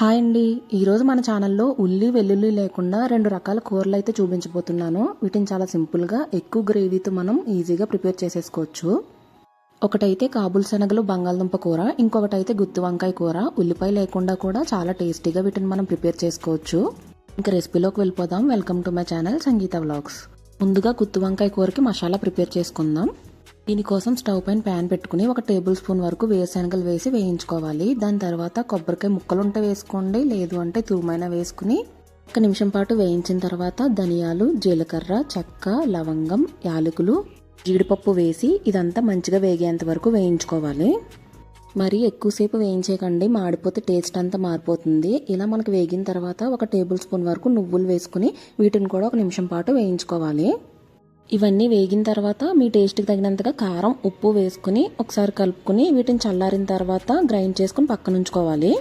Hi అండి. ఈరోజు మన ఛానల్లో ఉల్లి వెల్లుల్లి లేకుండా రెండు రకాల కూరలు అయితే చూపించబోతున్నాను. వీటిని చాలా సింపుల్గా ఎక్కువ గ్రేవీతో మనం ఈజీగా ప్రిపేర్ చేసేసుకోవచ్చు. ఒకటైతే కాబుల్ శనగలు బంగాళదుంప కూర ఇంకొకటైతే గుత్తి వంకాయ కూర. ఉల్లిపాయ లేకుండా కూడా చాలా టేస్టీగా వీటిని మనం ప్రిపేర్ చేసుకోవచ్చు. ఇంకా రెసిపీలోకి వెళ్ళిపోదాం. Welcome to my channel Sangeetha vlogs. ముందుగా గుత్తి వంకాయ కూరకి మసాలా ప్రిపేర్ చేసుకుందాం. దీనికోసం స్టవ్ పైన ప్యాన్ పెట్టుకుని ఒక టేబుల్ స్పూన్ వరకు వేరుశనగలు వేసి వేయించుకోవాలి. దాని తర్వాత కొబ్బరికాయ ముక్కలు ఉంటే వేసుకోండి లేదు అంటే తురుమైన వేసుకుని ఒక నిమిషం పాటు వేయించిన తర్వాత ధనియాలు జీలకర్ర చెక్క లవంగం యాలకులు జీడిపప్పు వేసి ఇదంతా మంచిగా వేగేంత వరకు వేయించుకోవాలి. మరి ఎక్కువసేపు వేయించేయకండి మాడిపోతే టేస్ట్ అంతా మారిపోతుంది. ఇలా మనకు వేగిన తర్వాత ఒక టేబుల్ స్పూన్ వరకు నువ్వులు వేసుకుని వీటిని కూడా ఒక నిమిషం పాటు వేయించుకోవాలి. ఇవన్నీ వేగిన తర్వాత మీ టేస్ట్కి తగినంతగా కారం ఉప్పు వేసుకుని ఒకసారి కలుపుకుని వీటిని చల్లారిన తర్వాత గ్రైండ్ చేసుకుని పక్కన ఉంచుకోవాలి.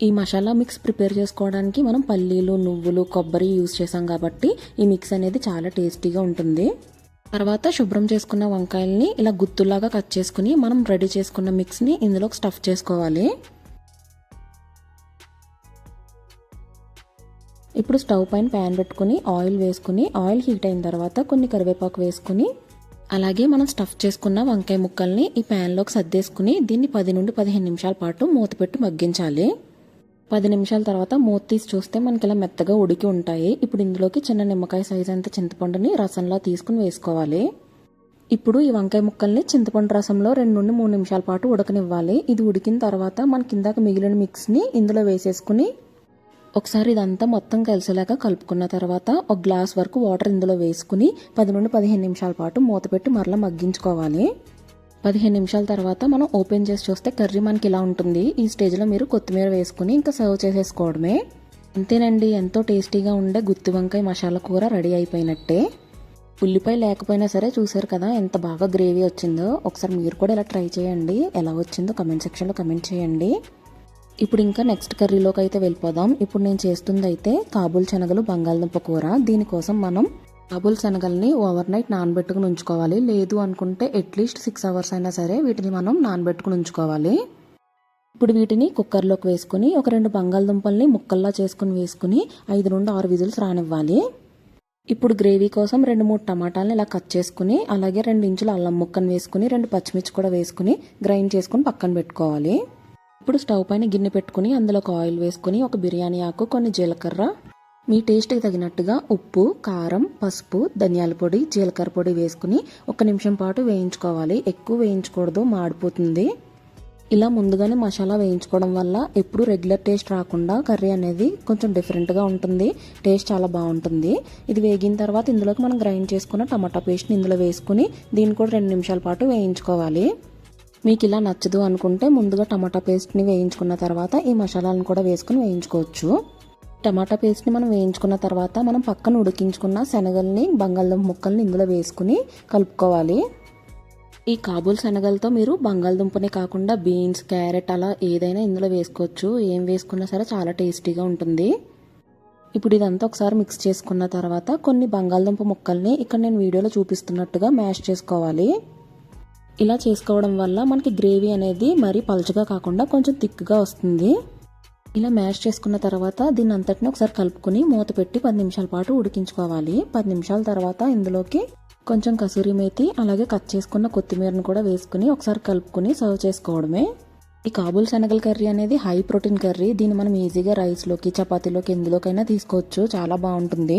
ఈ మసాలా మిక్స్ ప్రిపేర్ చేసుకోవడానికి మనం పల్లీలు నువ్వులు కొబ్బరి యూస్ చేసాం కాబట్టి ఈ మిక్స్ అనేది చాలా టేస్టీగా ఉంటుంది. తర్వాత శుభ్రం చేసుకున్న వంకాయల్ని ఇలా గుత్తులాగా కట్ చేసుకుని మనం రెడీ చేసుకున్న మిక్స్ని ఇందులో స్టఫ్ చేసుకోవాలి. ఇప్పుడు స్టవ్ పైన ప్యాన్ పెట్టుకుని ఆయిల్ వేసుకుని ఆయిల్ హీట్ అయిన తర్వాత కొన్ని కరివేపాకు వేసుకుని అలాగే మనం స్టఫ్ చేసుకున్న వంకాయ ముక్కల్ని ఈ ప్యాన్లోకి సర్దేసుకుని దీన్ని పది నుండి పదిహేను నిమిషాల పాటు మూత పెట్టి మగ్గించాలి. పది నిమిషాల తర్వాత మూత తీసి చూస్తే మనకి ఇలా మెత్తగా ఉడికి ఉంటాయి. ఇప్పుడు ఇందులోకి చిన్న నిమ్మకాయ సైజ్ అంత చింతపండుని రసంలో తీసుకుని వేసుకోవాలి. ఇప్పుడు ఈ వంకాయ ముక్కల్ని చింతపండు రసంలో రెండు నుండి మూడు నిమిషాల పాటు ఉడకనివ్వాలి. ఇది ఉడికిన తర్వాత మనకి ఇందాక మిగిలిన మిక్స్ని ఇందులో వేసేసుకుని ఒకసారి ఇదంతా మొత్తం కలిసేలాగా కలుపుకున్న తర్వాత ఒక గ్లాస్ వరకు వాటర్ ఇందులో వేసుకుని పది నుండి పదిహేను నిమిషాల పాటు మూత పెట్టి మరలా మగ్గించుకోవాలి. పదిహేను నిమిషాల తర్వాత మనం ఓపెన్ చేసి చూస్తే కర్రీ మనకి ఇలా ఉంటుంది. ఈ స్టేజ్లో మీరు కొత్తిమీర వేసుకుని ఇంకా సర్వ్ చేసేసుకోవడమే. అంతేనండి ఎంతో టేస్టీగా ఉండే గుత్తి వంకాయ మసాలా కూర రెడీ అయిపోయినట్టే. ఉల్లిపాయ లేకపోయినా సరే చూసారు కదా ఎంత బాగా గ్రేవీ వచ్చిందో. ఒకసారి మీరు కూడా ఇలా ట్రై చేయండి. ఎలా వచ్చిందో కమెంట్ సెక్షన్లో కమెంట్ చేయండి. ఇప్పుడు ఇంకా నెక్స్ట్ కర్రీలోకి అయితే వెళ్ళిపోదాం. ఇప్పుడు నేను చేస్తుంది అయితే కాబూల్ శనగలు బంగాళదుంప కూర. దీనికోసం మనం కాబూల్ శనగల్ని ఓవర్ నైట్ నానబెట్టుకుని ఉంచుకోవాలి. లేదు అనుకుంటే అట్లీస్ట్ సిక్స్ అవర్స్ అయినా సరే వీటిని మనం నానబెట్టుకుని ఉంచుకోవాలి. ఇప్పుడు వీటిని కుక్కర్లోకి వేసుకుని ఒక రెండు బంగాళదుంపల్ని ముక్కల్లా చేసుకుని వేసుకుని ఐదు నుండి ఆరు విజిల్స్ రానివ్వాలి. ఇప్పుడు గ్రేవీ కోసం రెండు మూడు టమాటాలను ఇలా కట్ చేసుకుని అలాగే రెండు ఇంచుల అల్లం ముక్కను వేసుకుని రెండు పచ్చిమిర్చి కూడా వేసుకుని గ్రైండ్ చేసుకుని పక్కన పెట్టుకోవాలి. ఇప్పుడు స్టవ్ పైన గిన్నె పెట్టుకుని అందులో ఒక ఆయిల్ వేసుకుని ఒక బిర్యానీ ఆకు కొన్ని జీలకర్ర మీ టేస్ట్కి తగినట్టుగా ఉప్పు కారం పసుపు ధనియాల పొడి జీలకర్ర పొడి వేసుకుని ఒక నిమిషం పాటు వేయించుకోవాలి. ఎక్కువ వేయించకూడదు మాడిపోతుంది. ఇలా ముందుగానే మసాలా వేయించుకోవడం వల్ల ఎప్పుడు రెగ్యులర్ టేస్ట్ రాకుండా కర్రీ అనేది కొంచెం డిఫరెంట్గా ఉంటుంది. టేస్ట్ చాలా బాగుంటుంది. ఇది వేగిన తర్వాత ఇందులోకి మనం గ్రైండ్ చేసుకున్న టమాటా పేస్ట్ని ఇందులో వేసుకుని దీన్ని కూడా రెండు నిమిషాల పాటు వేయించుకోవాలి. మీకు ఇలా నచ్చదు అనుకుంటే ముందుగా టమాటా పేస్ట్ని వేయించుకున్న తర్వాత ఈ మసాలాలను కూడా వేసుకుని వేయించుకోవచ్చు. టమాటా పేస్ట్ని మనం వేయించుకున్న తర్వాత మనం పక్కన ఉడికించుకున్న శనగల్ని బంగాళదుంప ముక్కల్ని ఇందులో వేసుకుని కలుపుకోవాలి. ఈ కాబూల్ శనగలతో మీరు బంగాళదుంపనే కాకుండా బీన్స్ క్యారెట్ అలా ఏదైనా ఇందులో వేసుకోవచ్చు. ఏం వేసుకున్నా సరే చాలా టేస్టీగా ఉంటుంది. ఇప్పుడు ఇదంతా ఒకసారి మిక్స్ చేసుకున్న తర్వాత కొన్ని బంగాళదుంప ముక్కల్ని ఇక్కడ నేను వీడియోలో చూపిస్తున్నట్టుగా మ్యాష్ చేసుకోవాలి. ఇలా చేసుకోవడం వల్ల మనకి గ్రేవీ అనేది మరీ పలుచగా కాకుండా కొంచెం థిక్గా వస్తుంది. ఇలా మ్యాష్ చేసుకున్న తర్వాత దీన్ని అంతటిని ఒకసారి కలుపుకుని మూత పెట్టి పది నిమిషాల పాటు ఉడికించుకోవాలి. పది నిమిషాల తర్వాత ఇందులోకి కొంచెం కసూరి మేతి అలాగే కట్ చేసుకున్న కొత్తిమీరను కూడా వేసుకుని ఒకసారి కలుపుకుని సర్వ్ చేసుకోవడమే. ఈ కాబూల్ శనగల కర్రీ అనేది హై ప్రోటీన్ కర్రీ. దీన్ని మనం ఈజీగా రైస్లోకి చపాతీలోకి ఎందులోకైనా తీసుకోవచ్చు. చాలా బాగుంటుంది.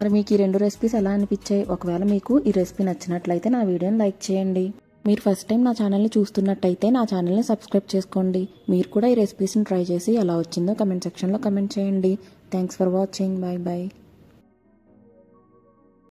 మరి మీకు ఈ రెండు రెసిపీస్ ఎలా అనిపించాయి? ఒకవేళ మీకు ఈ రెసిపీ నచ్చినట్లయితే నా వీడియోని లైక్ చేయండి. మీరు ఫస్ట్ టైం నా ఛానల్ని చూస్తున్నట్టయితే నా ఛానల్ని సబ్స్క్రైబ్ చేసుకోండి. మీరు కూడా ఈ రెసిపీస్ని ట్రై చేసి ఎలా వచ్చిందో కమెంట్ సెక్షన్లో కమెంట్ చేయండి. Thanks for watching bye bye